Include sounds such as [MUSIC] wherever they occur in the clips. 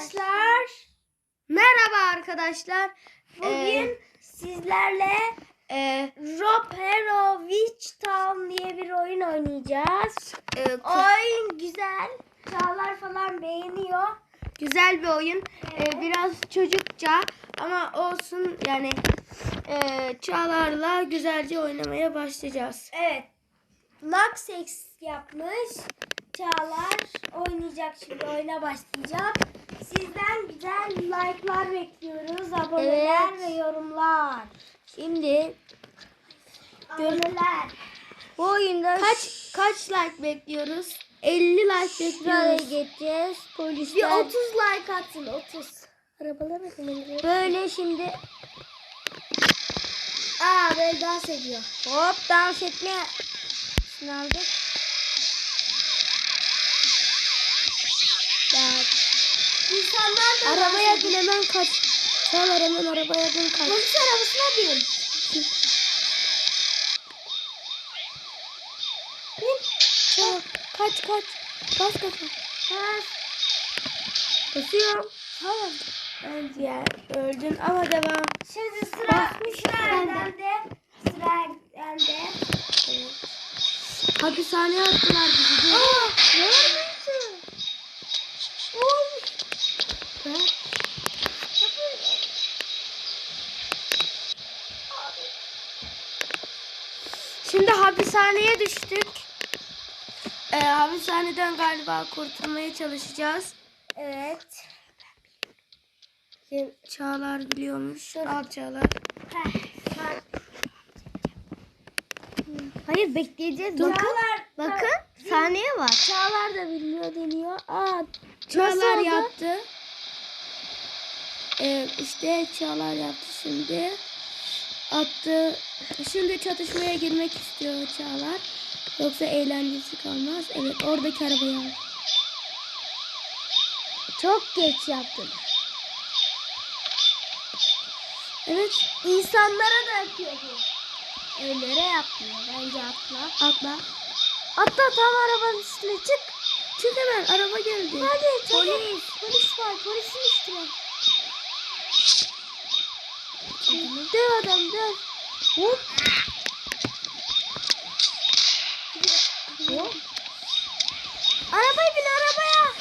Arkadaşlar merhaba arkadaşlar. Bugün Ee, sizlerle e, Rob Hero Witch Town diye bir oyun oynayacağız. Ee, Oyun güzel. Çağlar falan beğeniyor. güzel bir oyun. Ee, biraz çocukça ama olsun yani e, Çağlar'la güzelce oynamaya başlayacağız. Evet. Naxex yapmış. Çağlar oynayacak şimdi oyuna başlayacak. Sizden güzel like'lar bekliyoruz. Aboneler Evet. ve yorumlar. Şimdi Aboneler. bu oyunda kaç kaç like bekliyoruz? 50 like bekliyoruz. geçeceğiz. Bir Polisler. 30 like atsın 30. Arabalar böyle şimdi Aa böyle dans ediyor. hop dans etme aldık. İnsanlar da Arabaya bin hemen kaç. Çağlar hemen arabaya bin kaç. Polis arabasına bin. Bin. Çağlar kaç kaç. Bas kaça. Ha, Basıyorum. tamam. Öldü ya. Öldün ama devam. Şimdi sıra Basmış sıra bende. Erdem'de. Sıra Erdem'de. Hapishaneye attılar bizi. Aa, ne oldu? Oy. Ha? Şimdi hapishaneye düştük. Ee, hapishaneden galiba kurtulmaya çalışacağız. Evet. Çağlar biliyormuş. Al Çağlar. Bak. Hayır bekleyeceğiz. Çağlar, Bakın saniye var. Çağlar da bilmiyor deniyor. Aa, Çağlar yaptı. Ee, işte Çağlar yaptı şimdi. Attı. Şimdi çatışmaya girmek istiyor Çağlar. Yoksa eğlencesi kalmaz. Evet oradaki arabayı al. çok geç yaptın. Evet İnsanlara da yapıyor bu. Öylere yapmıyor. Bence atla. atla. Atla tam arabanın üstüne çık. Çık hemen araba geldi. Hadi çabuk. Polis. Polis var. Polisin üstüne. Döv adam döv. Hop. Hop. Arabaya bin arabaya.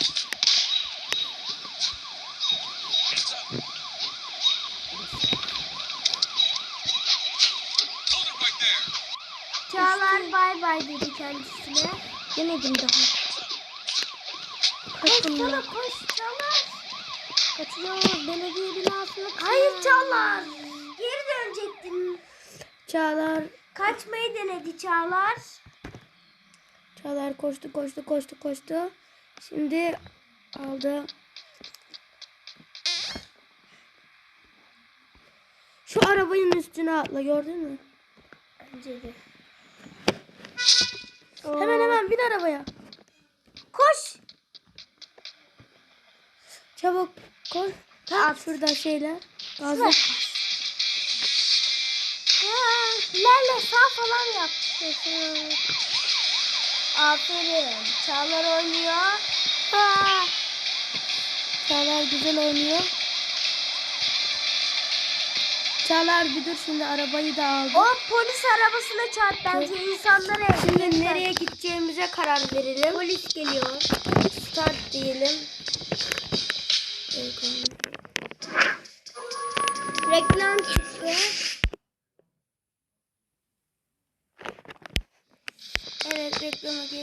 Çağlar bay bay dedi kendisine. Demedim daha. Koş Kaçın sana ya. koş Çağlar. Kaçıyoruz belediye binasına. Hayır Çağlar. Çağlar. Kaçmayı denedi Çağlar. Çağlar koştu koştu koştu koştu. Şimdi aldı. Şu arabanın üstüne atla gördün mü? Bence de. Hemen hemen bin arabaya. Koş. Çabuk koş. At şurada şeyler. Gazlı. Ha, ilerle sağ falan yap. Aferin. Çağlar oynuyor. Ha. Çağlar güzel oynuyor. Çağlar bir dur şimdi arabayı da aldı. O polis arabasına çarp bence insanlara Şimdi nereye gideceğimize karar verelim. Polis geliyor. Start diyelim.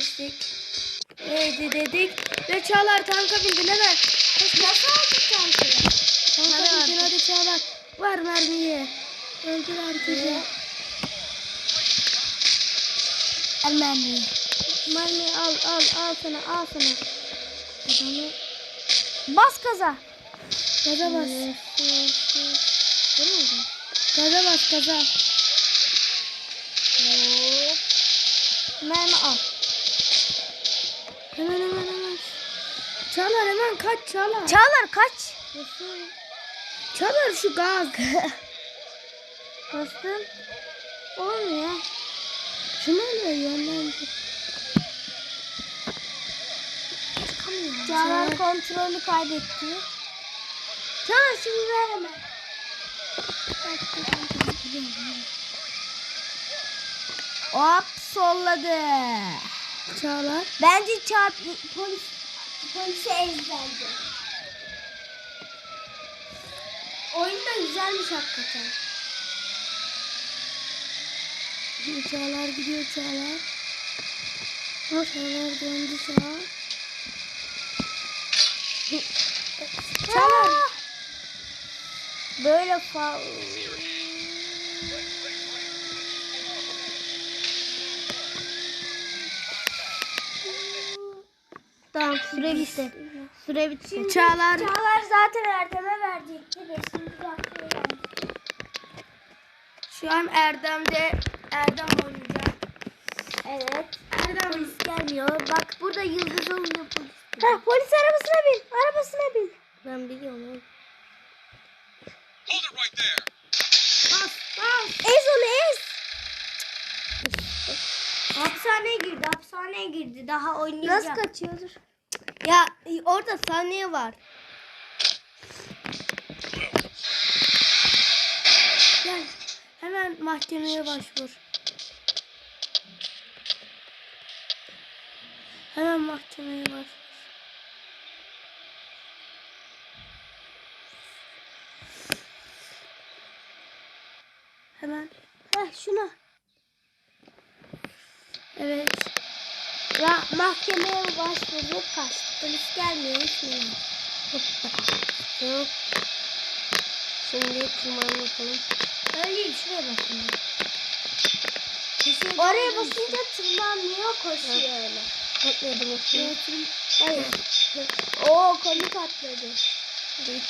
Geçtik. Neydi dedik. Ve Çağlar tanka bindin hemen. Nasıl aldık sanki? Tanka bindin hadi Çağlar. Var mermiyi. Öldür herkesi. Ermeni. Mermiyi al al al sana al sana. Adamı Bas gaza. gaza bas. Gaza bas gaza. Mermi al. Hemen hemen hemen. Çağlar hemen kaç Çağlar. Çağlar kaç. Çağlar şu gaz. [LAUGHS] Bastım. Olmuyor. Şunlarla yönlendir. Çağlar kontrolü kaybetti. Tamam şimdi ver hemen. Hop solladı. Çağlar. Bence çarp polis polise ezberdi. Oyun da güzelmiş hakikaten. Çağlar gidiyor Çağlar. Çağlar döndü Çağlar. Çağlar. Böyle fa Tamam süre bitti. Süre bitti. Şimdi Çağlar. Çağlar zaten Erdem'e verecekti de şimdi Cafer'e verdi. Şu an Erdem'de Erdem oynayacak. Evet. Erdem Polis gelmiyor. Bak burada yıldız oluyor polis. Ha, polis arabasına bin. Arabasına bin. ben biliyorum. Hold it right there. Bas bas. Ez onu ez. Hapishaneye girdi. Hapishaneye girdi. Daha oynayacak. Nasıl kaçıyordur? Ya orada saniye var. Gel. Hemen mahkemeye başvur. Hemen mahkemeye başvur. Hemen. Heh, şuna. Evet. Ya mahkemeye başvurduk kaçtı. Polis gelmiyor. [LAUGHS] Şimdi tırmanma yapalım. Öyle değil. Şuraya bakın. Oraya basınca tırmanmıyor koşuyor öyle. Atladım bakayım. Hayır. Oo komik atladı. Gideyim.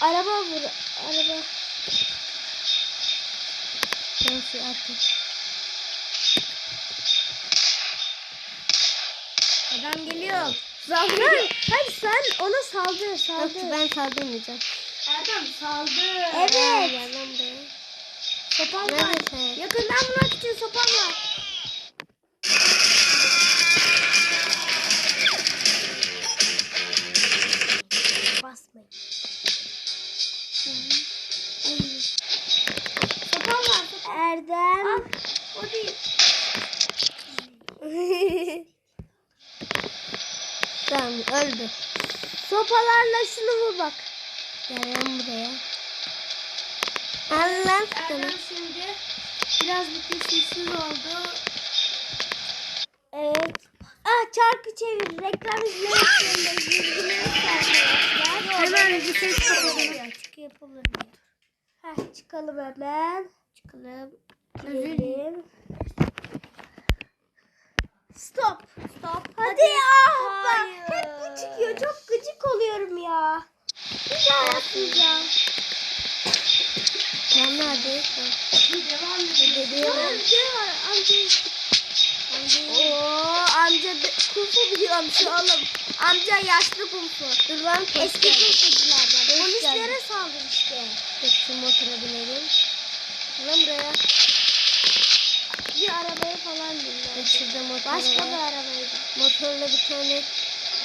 Araba vur. Araba. Ben şu. Adam Zafer. Hadi sen ona saldır Yok saldır. ben saldırmayacağım. Erdem saldır. Evet. lan buraya. Sopan var. Yakından vurmak için sopan var. Öldü. Sopalarla şunu vur bak. Gel buraya. Al lan sana. Şimdi biraz bitişsiz oldu. Evet. Ah çarkı çevir. Reklam izlemek arkadaşlar. Hemen bir ses kapatalım. Açık yapılır? Heh, çıkalım hemen. Çıkalım. Gidelim. Stop. Stop. Hadi, ya. Ben hep bu çıkıyor. Çok gıcık oluyorum ya. Bir daha yapmayacağım. Ben neredeyim? Devam edelim. Dedeye var. var. Amca. Oo, amca da kumfu biliyormuş oğlum. Amca yaşlı kumfu. Dur lan Eski kumfuculardan. Polislere saldır işte. Dur şu motora binelim. Lan buraya. Bir arabaya falan. Dur şurada motor Başka bir var. arabaydı. Motorla bir tane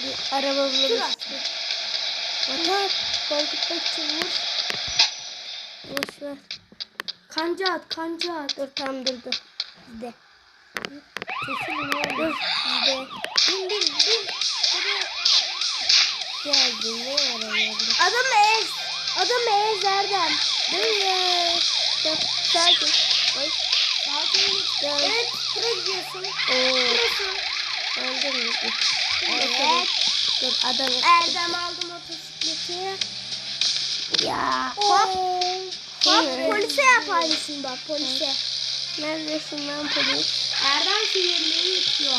bir araba at. Motor. Korkutmak için vur. Boş ver. Kanca at, kanca at. Dur tam dur dur. Bizde. Kesin ne olur. Dur bizde. Bin bin bin. Geldi ne araya Adamı ez. Adamı ez Erdem. Dur ya. Dur sakin. Ay. Evet. Buraya gidiyorsun. Burası. Öldün mü? Evet. Dur adamı. Erdem aldı motosikleti. Ya. Hop. Hop Evet. polise yap aynısını bak polise. Neredesin lan polis? Erdem sinirleri yıkıyor.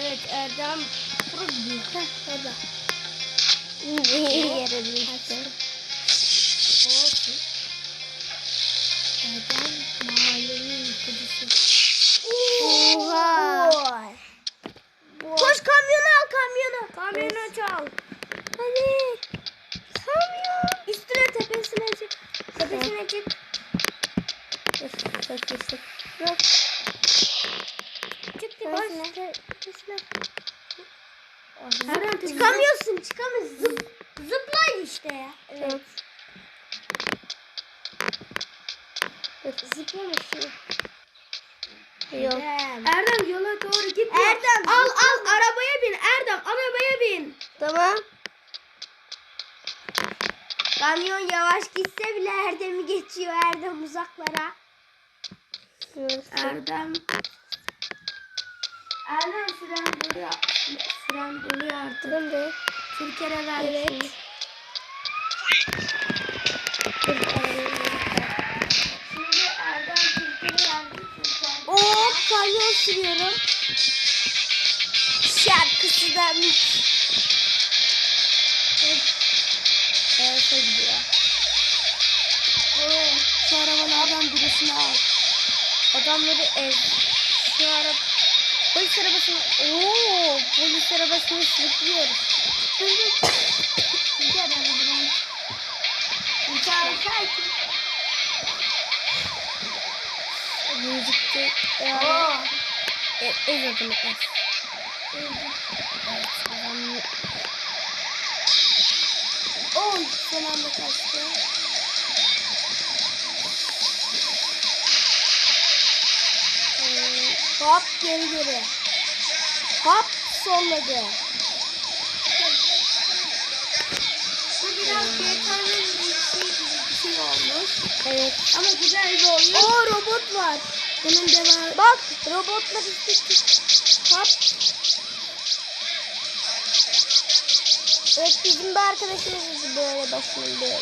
Evet Erdem pro gidiyor. Heh. İyi yere düştü. Olsun. Erdem Koş kamyonu al kamyonu. Kamyonu çal. Hadi. Kamyon. Üstüne tepesine çık. Tepesine çık. Çık çık çık. Yok. Çık tepesine. Tepesine. Nereden çıkamıyorsun çıkamıyorsun. Zıp, zıpla işte ya. Evet. evet. Zıplamış. Erdem. Erdem yola doğru git. Erdem, Al al arabaya bin. Erdem arabaya bin. Tamam. Kamyon yavaş gitse bile Erdem'i geçiyor Erdem uzaklara. Erdem. Erdem süren doluyor. Süren doluyor artık. Türkiye'ye ver. Evet. şimdi. Şimdi Erdem Türkiye'ye verdi. Türkiye. Kamyon sürüyorum. Şarkısı da mix. Evet gidiyor. Oo, şu arabalardan birisini al. Adamları ev. Şu ara polis arabasını ooo polis arabasını sürüklüyoruz. Çünkü arabadan. Uçağı sakin. Müzikte Oo. ev, ev adamı ev. Adam Oy son anda kaçtı. Ee, hop geri geri. Hop solladı. Bu biraz bir şey gibi bir şey olmuş. Evet. Ama güzel bir oyun. Oo robot var. Bunun devamı. Bak robotlar istik. Hop. Evet bizim bir arkadaşımız böyle başını böyle.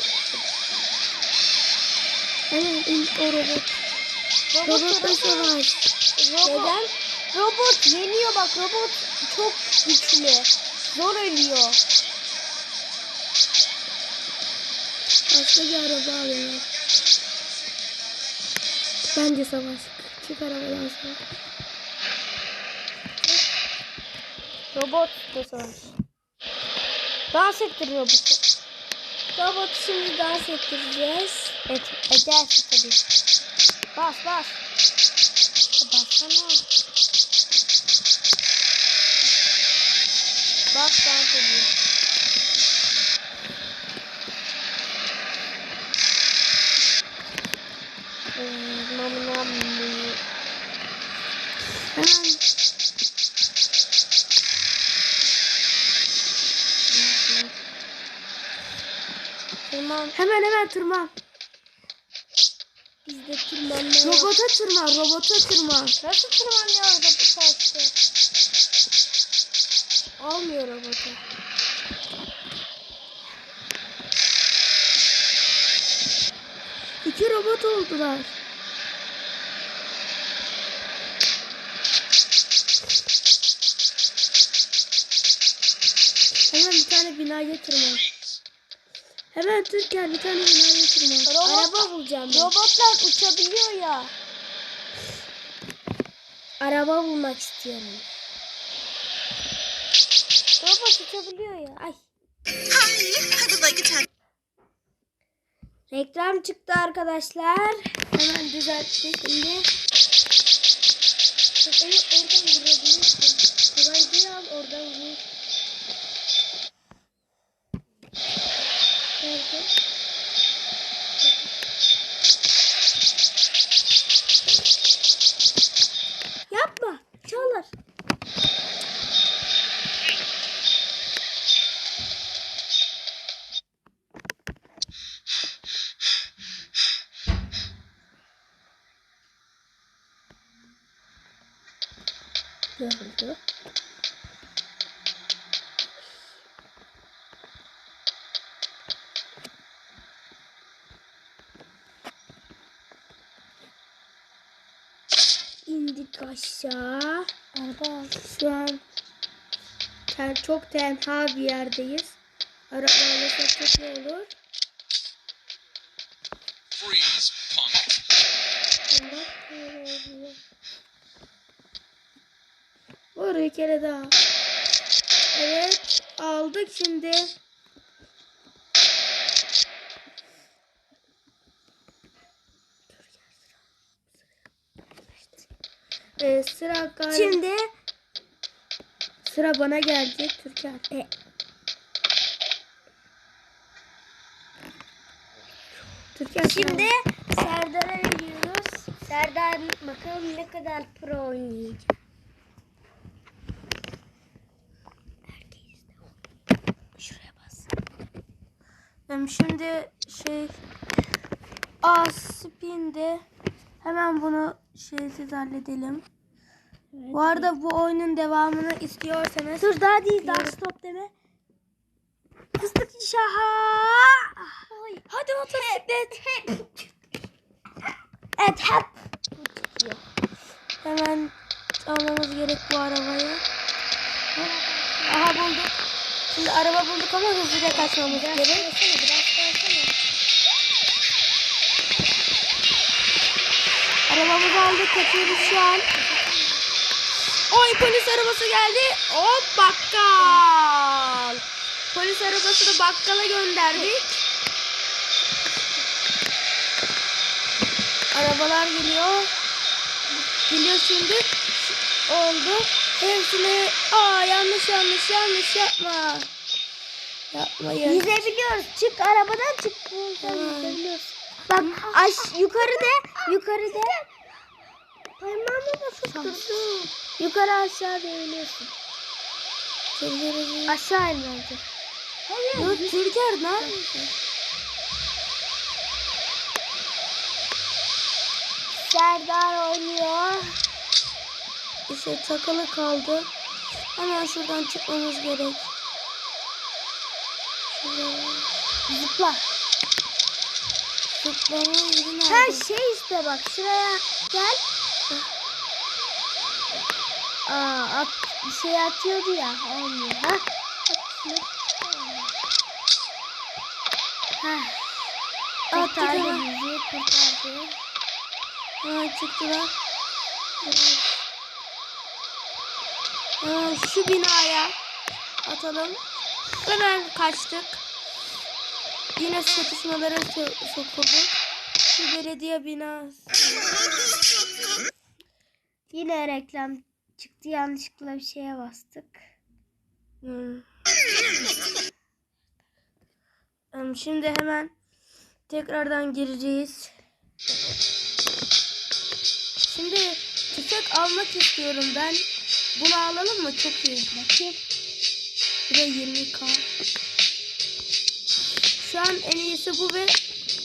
Evet ilk o robot. Robotla savaş. Neden? Robot yeniyor bak robot çok güçlü. Zor ölüyor. Başka bir araba alıyorlar. Bence savaş. Çık arabadan savaş. Robot da savaş. Dans ettir robotu. Robotu şimdi dans ettireceğiz. Et, edersin tabii. Bas bas. Bassana. Bak dans ediyor. Hemen Tırman. hemen hemen tırman. Biz de tırmanmaya. Robota tırman, robota tırman. Nasıl tırmanıyor bu saatte? Almıyor robotu. İki robot oldular. Hemen bir tane binaya tırman. Hemen Türker bir tane binaya tırman. Robot- Araba bulacağım ben. Robotlar uçabiliyor ya. Araba bulmak istiyorum. Robot uçabiliyor ya. Ay. Reklam çıktı arkadaşlar. Hemen düzeltti şimdi. Evet oradan vurabilirsin. Tabancayı al oradan vur. Nerede? Yapma. Çalır. Gördü. İndik aşağı. Araba şu an ten, çok tenha bir yerdeyiz. Arabayla çok iyi olur. Freeze, punk. Vur bir kere daha. Evet aldık şimdi. Ee, sıra galiba Şimdi sıra bana gelecek Türker. E. Sıra- şimdi Serdar'a veriyoruz. Serdar bakalım ne kadar pro oynayacak. Şuraya bas. Em, Şimdi şey A spin'de hemen bunu şeysiz halledelim. Bu arada bu oyunun devamını istiyorsanız Dur daha değil daha stop deme. Fıstık şaha. hadi motosiklet. Evet hep. Hemen almamız gerek bu arabayı. Aha bulduk. Şimdi araba bulduk ama hızlıca kaçmamız gerek. Arabamızı aldık kaçıyoruz şu an. Oy polis arabası geldi. Hop bakkal. Polis arabasını bakkala gönderdik. Arabalar geliyor. Geliyor şimdi. Oldu. Hepsini aa yanlış yanlış yanlış yapma. Yapmayın. Yüzebiliyoruz. Çık arabadan çık. Buradan yüzebiliyoruz. Bak aş yukarı de yukarı de. Parmağımı basıp Yukarı aşağı değiliyorsun. Çılgırız. Aşağı in bence. Yok Türker ne yapıyorsun? Serdar oynuyor. İşte takılı kaldı. Hemen şuradan çıkmamız gerek. Şuradan Zıpla. zıplama yeri nerede? Her şey işte bak şuraya gel. Aa at, bir şey atıyordu ya olmuyor. Ha? Ha. Kurtardı bizi kurtardı. Hemen çıktılar. Evet. Hemen şu binaya atalım. Hemen kaçtık. Yine çatışmalara so- sokulduk. Şu belediye binası. Yine reklam çıktı yanlışlıkla bir şeye bastık. Hmm. Şimdi hemen tekrardan gireceğiz. Şimdi tüfek almak istiyorum ben. Bunu alalım mı? Çok iyi. Bakayım. Bu da 20k. Şu an en iyisi bu ve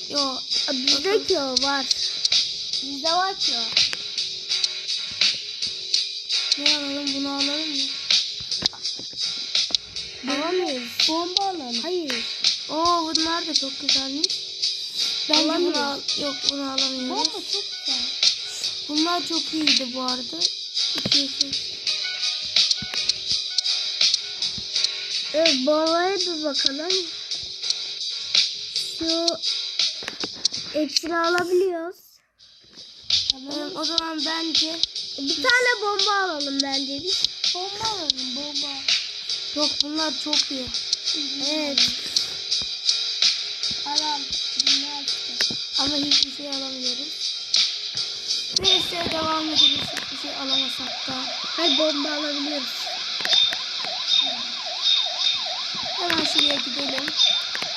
yo Bizde ki o var. Bizde var ki o. ne alalım bunu alalım mı? Alamayız. Bomba alalım. Hayır. Oo bunlar da çok güzelmiş. Bence bunu al yok bunu alamıyoruz. Bomba çok güzel. Bunlar çok iyiydi bu arada. İkisi. Evet, bombaya bir bakalım. Şu hepsini alabiliyoruz. Em, o zaman bence Bir tane bomba alalım bence biz. Bomba alalım bomba. yok bunlar çok iyi. Evet. İşte. Ama hiçbir şey alamıyoruz. Neyse devam edelim hiçbir şey alamasak da. Hayır bomba alabiliyoruz. Hemen şuraya gidelim.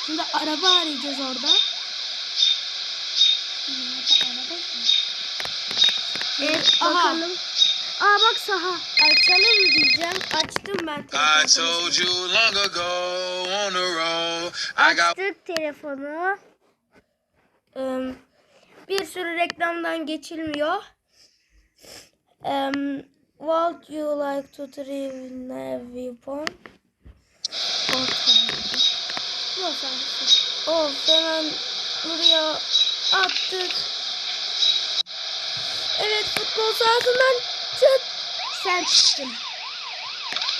Şimdi araba arayacağız orada. Evet Aha. bakalım. Aa bak saha. Açalım diyeceğim. Açtım ben I telefonu. told you long ago on the road. I got Açtık telefonu. Bir sürü reklamdan geçilmiyor. Em, would you like to try a weapon? Of hemen buraya attık. Evet futbol sahasından çık. Sen çıktın.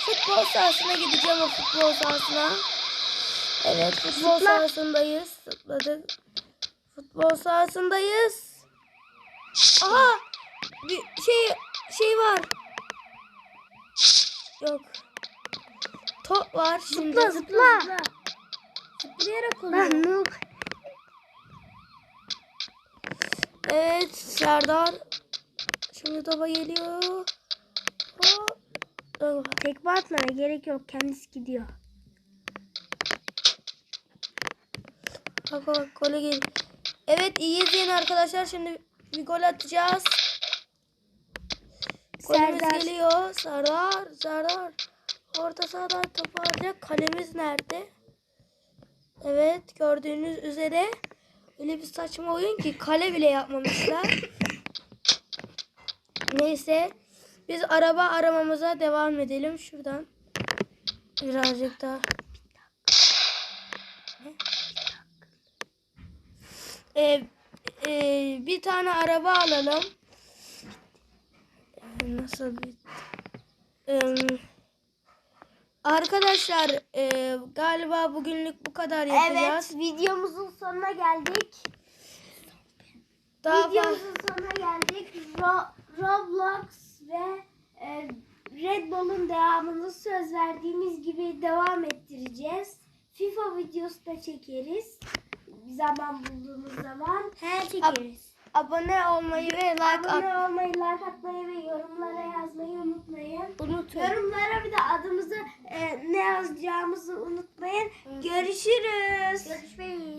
Futbol sahasına gideceğim o futbol sahasına. Evet futbol Zıpla. sahasındayız. Zıpladık. Futbol sahasındayız. Aha! Bir şey şey var. Yok. Top var şimdi. Zıpla zıpla. Zıplayarak Ben noob. Evet Serdar. Şimdi topa geliyor. Hop. Oh. Tekme atmana gerek yok. Kendisi gidiyor. Bak bak gole gel. Evet iyi izleyin arkadaşlar. Şimdi bir gol atacağız. Golümüz Serdar. geliyor. Serdar, Serdar. Orta sahadan topu alacak. Kalemiz nerede? Evet gördüğünüz üzere öyle bir saçma oyun ki kale bile yapmamışlar. Neyse biz araba aramamıza devam edelim şuradan. Birazcık daha. Ee, e, bir tane araba alalım. Nasıl bir... Ee, arkadaşlar e, galiba bugünlük bu kadar yapacağız. Evet videomuzun sonuna geldik. Daha videomuzun sonuna geldik. Ro- Roblox ve e, Red Bull'un devamını söz verdiğimiz gibi devam ettireceğiz. FIFA videosu da çekeriz. Zaman bulduğumuz zaman. He çekeriz. Abone olmayı ve like Abone at. olmayı, like atmayı ve yorumlara yazmayı unutmayın. Unutmayın. Yorumlara bir de adımızı e, ne yazacağımızı unutmayın. Görüşürüz. Görüşmeyi.